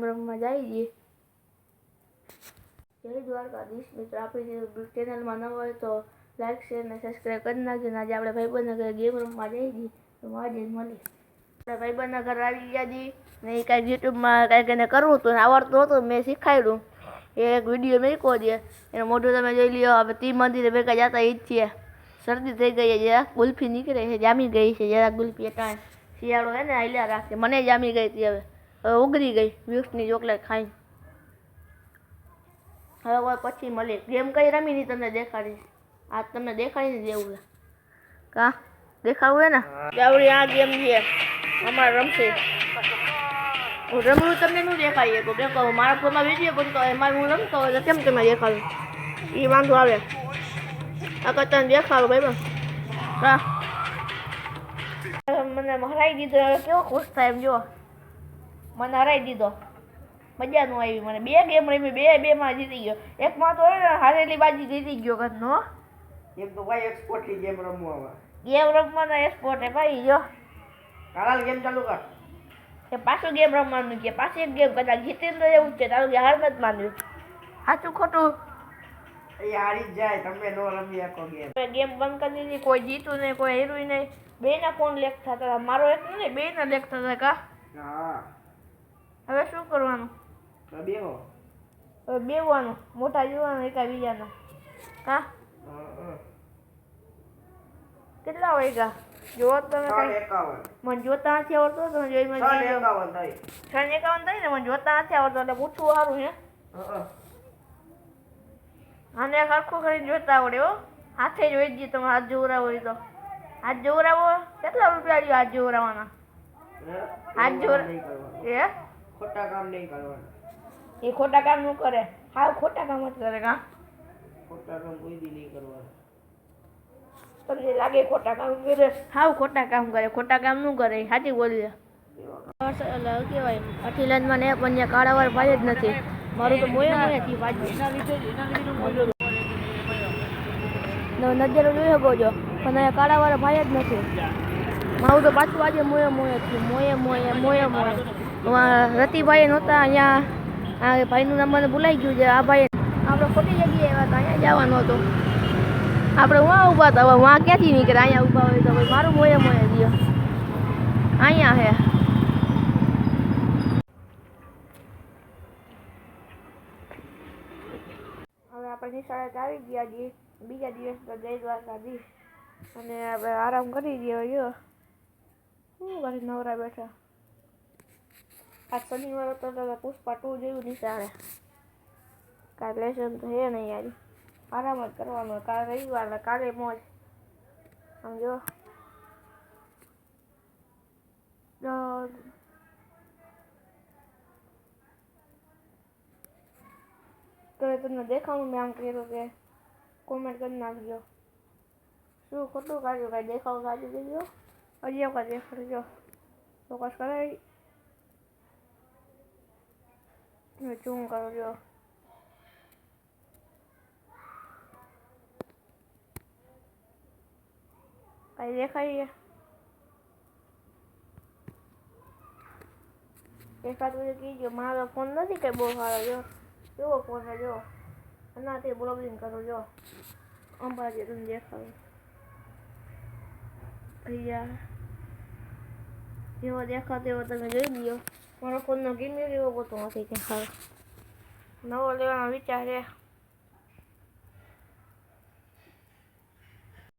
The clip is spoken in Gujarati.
ગેમ જાય છીએ જય દ્વારકાધીશ મિત્રો, આપણી ચેનલમાં ન હોય તો લાઈક, શેર અને સબસ્ક્રાઈબ કરી નાખજો આજે આપણે ભાઈબંધનગર ગેમ રમવા જઈએ છીએ તો આજે મળી આપણે ભાઈબંધના આવી ગયા છીએ ને એ કાંઈક યુટ્યુબમાં કાંઈક એને કરવું હતું ને આવડતું હતું મેં શીખાયેલું એ એક વીડિયો મેકો છે. એનું મોઢું તમે જોઈ લ્યો, હવે તી મંદિરે ભેગા જતા એ જ છીએ. શરદી થઈ ગઈ છે, જરાક ગુલ્ફી નીકળે છે, જામી ગઈ છે, જરાક ગુલ્ફી ટાઈમ શિયાળો હે ને હાલ્યા રાખે, મને જામી ગઈ હતી હવે. ઉગરી ગઈ વ્યુસની ચોકલેટ ખાઈ હવે પછી મળી. ગેમ કઈ રમી નહીં તમને દેખાડી. આ તમને દેખાડી દેવું છે. કા? દેખાડવું હે ને? આવડી આ ગેમ છે. અમારે રમશે. હું રમવું તમને શું દેખાડીએ તો કહું મારા ફોનમાં વીડિયો બનતો હોય એમાં હું રમતો હોય તો કેમ તમે દેખાડું? એ વાંધો આવે. આ કરતા દેખાડો ભાઈ હા મને હરાઈ દીધો. કેવો ખુશ થાય એમ જો. મને હરાઈ દીધો. મજાનું આવી મને. બે ગેમ રમી બે બે માં જીતી ગયો. એકમાં તો હારેલી બાજી જીતી ગયો ઘરનો. એક તો ભાઈ એક્સપોર્ટની ગેમ રમવું ગેમ રમવાનો એક્સપોર્ટ હે ભાઈ જો. કાલાલ ગેમ ચાલુ કર. એ પાછું ગેમ રમવાનું કે પાછી એક ગેમ કદાચ જીતીને તો એવું છે તારું કે હાર મત માન્યું સાચું ખોટું? એ હારી જાય તમે નો રમી શકો ગેમ ગેમ બંધ કરી દીધી કોઈ જીતું નહીં કોઈ હેરું નહીં. બેના ફોન લેખ થતા મારો એક નહીં બેના લેખ થતા કા? હા. હવે શું કરવાનું? તો બેહો. હવે બેવાનું મોટા જોવાનું એકા બીજાના. હા. કેટલા વાગ્યા? જોવો તમે મને જોતા નથી આવડતો તમે જોઈ મને ત્રણ એકાવન થઈ થાય ને મને જોતા નથી આવડતો એટલે પૂછવું સારું હે અને સરખું કરીને જોતા આવડે હો. હાથે જોઈ જઈએ તમે હાથ જોવરાવો હોય તો. હાથ જોવરાવો કેટલા રૂપિયા લ્યો હાથ જોવરાવાના? હાથ જોર- એ ખોટા કામ નહીં કરવાના. એ ખોટા કામનું કરે. હા ખોટા કામ જ કરે કા? ખોટા કામ કોઈ દી નહીં કરવાના. તમને લાગે ખોટા કામ કરે? હાવ ખોટા કામ કરે. ખોટા કામનું કરે. સાચી બોલી ને પણ ત્યાં કાળાવાર ભાઈ જ નથી. મારું તો મોયે મોયે થી ભાજી નજરો જોઈ શકો છો પણ અહીંયા કાળાવાળા ભાઈ જ નથી. મારું તો પાછું આજે મોયે મોયે થયું. મોયે મોયે મોયે મોયે રતિભાઈ નહોતા, અહીંયા આ ભાઈનું નંબર બોલાઈ ગયું છે. આ ભાઈ આપણે ખોટી જગ્યાએ આવ્યા હતા, અહીંયા જવાનું હતું. આપણે વાં ઊભા હતા? હવે વાં ક્યાંથી નીકળે? અહીંયા ઊભા હોય તો ભાઈ મારું મોયે મોયે દો અહીંયા હે. હવે આપણે નિશાળે આવી ગયા છીએ બીજા દિવસ તો જય દ્વારકાધીશ અને આપણે આરામ કરી દઈએ શું કરી નવરા બેઠા આ શનિવાર હતો દાદા પુષ્પા ટુ જેવું નિશાળે કાલે લેસન તો હે નહીં યાર આરામ જ કરવાનો કાલે રવિવાર કાલે મોજ સમજો તો તો તમને દેખાવું મેં આમ કર્યું કે કોમેન્ટ કરી નાખજો શું ખોટું કાઢ્યું કાંઈ દેખાવ કાઢી દેજો હજી એક વખત દેખાડજો ફોકસ કરાવી ઝૂમ કરજો કઈ દેખાય એકાદ બધું કીજો મારો ફોન નથી કે બહુ સારો જો કેવો ફોન છે જો એનાથી બ્લોગિંગ કરું જો અંબાજી તમને દેખાડું અહીંયા જેવો દેખાતો એવો તમે જોઈ લ્યો મારો ફોનનો કેમેરો એવો બધો નથી દેખાડો નવો લેવાનો વિચાર